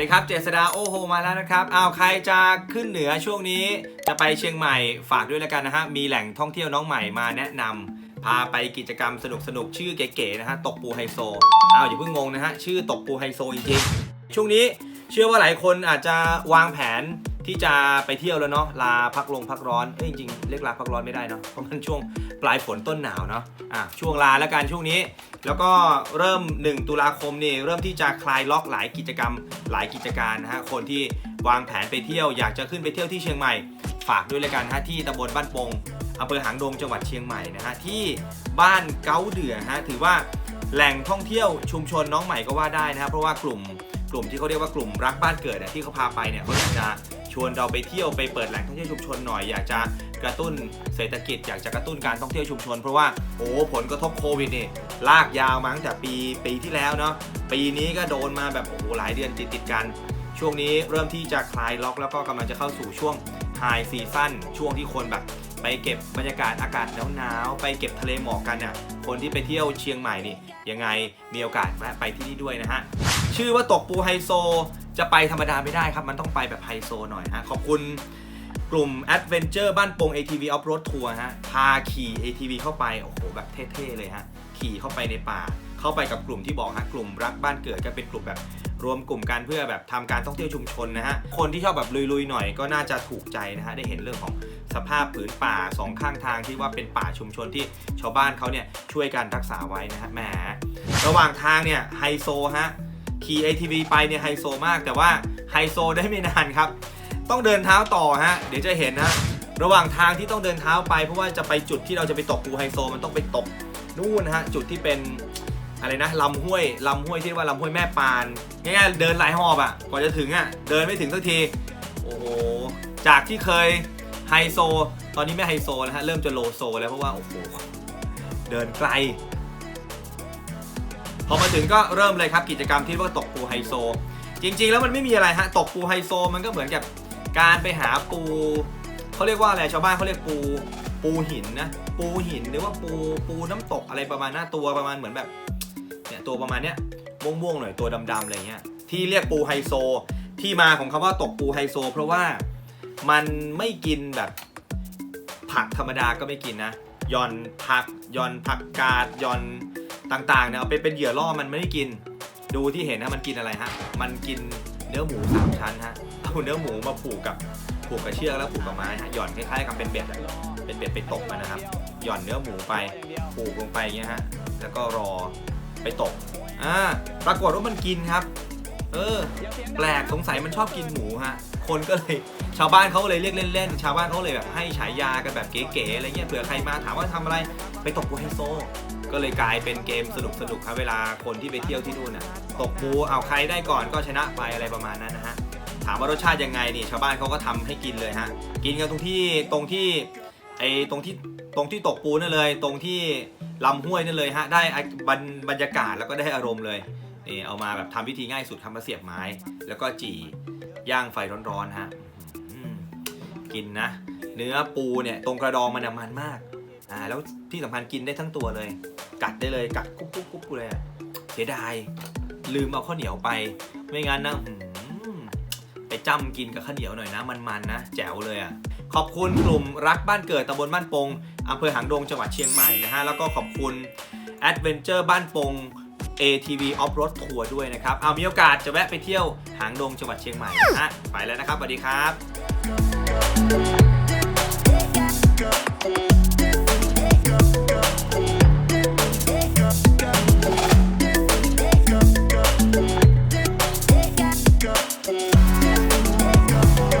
สดีครับเจษดาโอโฮมาแล้วนะครับอ้าวใครจะขึ้นเหนือช่วงนี้จะไปเชียงใหม่ฝากด้วยแล้วกันนะฮะมีแหล่งท่องเที่ยวน้องใหม่มาแนะนำพาไปกิจกรรมสนุกสนุกๆชื่อเก๋ๆนะฮะตกปูไฮโซอ้าวอย่าเพิ่งงงนะฮะชื่อตกปูไฮโซจริงๆช่วงนี้เชื่อว่าหลายคนอาจจะวางแผน ที่จะไปเที่ยวแล้วเนาะลาพักลงพักร้อนเอ้ยจริงๆเรียกลาพักร้อนไม่ได้เนาะเพราะมันช่วงปลายฝนต้นหนาวเนาะอะช่วงลาแล้วกันช่วงนี้ แล้วก็เริ่ม 1 ตุลาคมนี่เริ่มที่จะคลายล็อกหลายกิจกรรมหลายกิจการนะฮะคนที่วางแผนไปเที่ยวอยากจะขึ้นไปเที่ยวที่เชียงใหม่ ฝากด้วยเลยกันฮะที่ตำบลบ้านปงอำเภอหางดงจังหวัดเชียงใหม่นะฮะที่บ้านเก้าเดือฮะถือว่าแหล่งท่องเที่ยวชุมชนน้องใหม่ก็ว่าได้นะครับเพราะว่ากลุ่มกลุ่มที่เขาเรียกว่ากลุ่มรักบ้านเกิดที่เขาพาไปเนี่ยเขาจะ ชวนเราไปเที่ยวไปเปิดแหล่งท่องเที่ยวชุมชนหน่อยอยากจะกระตุ้นเศรษฐกิจอยากจะกระตุ้นการท่องเที่ยวชุมชน เพราะว่าโอ้ผลกระทบโควิดนี่ลากยาวมาตั้งแต่ปีปีที่แล้วเนาะปีนี้ก็โดนมาแบบโอ้โหหลายเดือนติดติดกัน ช่วงนี้เริ่มที่จะคลายล็อกแล้วก็กำลังจะเข้าสู่ช่วงไฮซีซั่นช่วงที่คนแบบ ไปเก็บบรรยากาศอากาศหนาวๆไปเก็บทะเลหมอกกันเนี่ยคนที่ไปเที่ยวเชียงใหม่นี่ยังไงมีโอกาสแวะไปที่นี่ด้วยนะฮะชื่อว่าตกปูไฮโซ จะไปธรรมดาไม่ได้ครับ มันต้องไปแบบไฮโซหน่อยฮะขอบคุณกลุ่ม Adventure บ้านโปง ATV Off Road Tour ฮะพาขี่ ATV เข้าไป โอ้โห แบบเท่ ๆ เลยฮะ ขี่เข้าไปในป่า เข้าไปกับกลุ่มที่บอกฮะ กลุ่มรักบ้านเกิดก็เป็นกลุ่มแบบ รวมกลุ่มกันเพื่อแบบทำการท่องเที่ยวชุมชนนะฮะ คนที่ชอบแบบลุยๆหน่อยก็น่าจะถูกใจนะฮะได้เห็นเรื่องของสภาพผืนป่าสองข้างทางที่ว่าเป็นป่าชุมชนที่ชาวบ้านเขาเนี่ยช่วยกันรักษาไว้นะฮะแหมระหว่างทางเนี่ยไฮโซฮะขี่ ATV ไปเนี่ยไฮโซมาก แต่ว่าไฮโซได้ไม่นานครับ ต้องเดินเท้าต่อฮะเดี๋ยวจะเห็นนะระหว่างทางที่ต้องเดินเท้าไปเพราะว่าจะไปจุดที่เราจะไปตกปูไฮโซ มันต้องไปตกนู่นนะฮะจุดที่เป็น อะไรนะลำห้วยลำห้วยที่เรียกว่าลำห้วยแม่ปานง่ายๆเดินหลายหอบอะ่ะกว่าจะถึงอะ่ะเดินไม่ถึงสักทีโอ้โหจากที่เคยไฮโซ ตอนนี้ไม่ไฮโซแล้วฮะเริ่มจะโลโซ แล้วเพราะว่าโอ้โหเดินไกลพอมาถึงก็เริ่มเลยครับกิจกรรมที่เรียกว่าตกปูไฮโซ จริง ๆ แล้วมันไม่มีอะไรฮะตกปูไฮโซ มันก็เหมือนกับการไปหาปูเขาเรียกว่าอะไรชาวบ้านเขาเรียกปูปูหินนะปูหินหรือว่าปูปูน้ำตกอะไรประมาณหน้าตัวประมาณเหมือนแบบ ตัวประมาณเนี้ยม่วงๆหน่อยตัวดำๆอะไรเงี้ยที่เรียกปูไฮโซ ที่มาของคำว่าตกปูไฮโซ เพราะว่ามันไม่กินแบบผักธรรมดาก็ไม่กินนะย่อนผักย่อนผักกาดย่อนต่างๆเนี่ยเอาไปเป็นเหยื่อล่อมันไม่ได้กิน ดูที่เห็นนะมันกินอะไรฮะมันกินเนื้อหมูสามชั้นฮะเอาเนื้อหมูมาผูกกับผูกกับเชือกแล้วผูกกับไม้ฮะหย่อนคล้ายๆกับเป็นเบ็ดเป็นเบ็ดไปตกมันนะครับ หย่อนเนื้อหมูไปผูกลงไปอย่างเงี้ยฮะแล้วก็รอ ไปตกอ่าปรากฏว่ามันกินครับ เออ แปลกสงสัยมันชอบกินหมูฮะ คนก็เลยชาวบ้านเขาเลยเรียกเล่นๆ ชาวบ้านเขาเลยแบบให้ฉายากันแบบเก๋ๆอะไรเงี้ยเผื่อใครมาถามว่าทำอะไรไปตกปูไฮโซ ก็เลยกลายเป็นเกมสนุกๆครับเวลาคนที่ไปเที่ยวที่นู่นน่ะตกปูเอาใครได้ก่อนก็ชนะไปอะไรประมาณนั้นนะฮะถามว่ารสชาติยังไงนี่ชาวบ้านเขาก็ทำให้กินเลยฮะกินกันตรงที่ตรงที่ ไอ้ตรงที่ตรงที่ตกปูนั่นเลย ตรงที่ลำห้วยนั่นเลยฮะได้บรรบรรยากาศแล้วก็ได้อารมณ์เลยนี่เอามาแบบทำวิธีง่ายสุดทำมาเสียบไม้ แล้วก็จี่ย่างไฟร้อนๆฮะกินนะ เนื้อปูเนี่ยตรงกระดองมันมันมากอ่าแล้วที่สำคัญกินได้ทั้งตัวเลย กัดได้เลยกัดกุ๊บกุ๊บกุ๊บเลยอะเสียดายลืมเอาข้าวเหนียวไป ไม่งั้นนะ ไปจ้ำกินกับข้าวเหนียวหน่อยนะมันๆนะแจ๋วเลยอะขอบคุณกลุ่มรักบ้านเกิดตำบลบ้านปงอำเภอหางดงจังหวัดเชียงใหม่นะฮะแล้วก็ขอบคุณ Adventure บ้านปง ATV Off Road Tour ด้วยนะครับ เอามีโอกาสจะแวะไปเที่ยวหางดงจังหวัดเชียงใหม่นะฮะไปแล้วนะครับสวัสดีครับ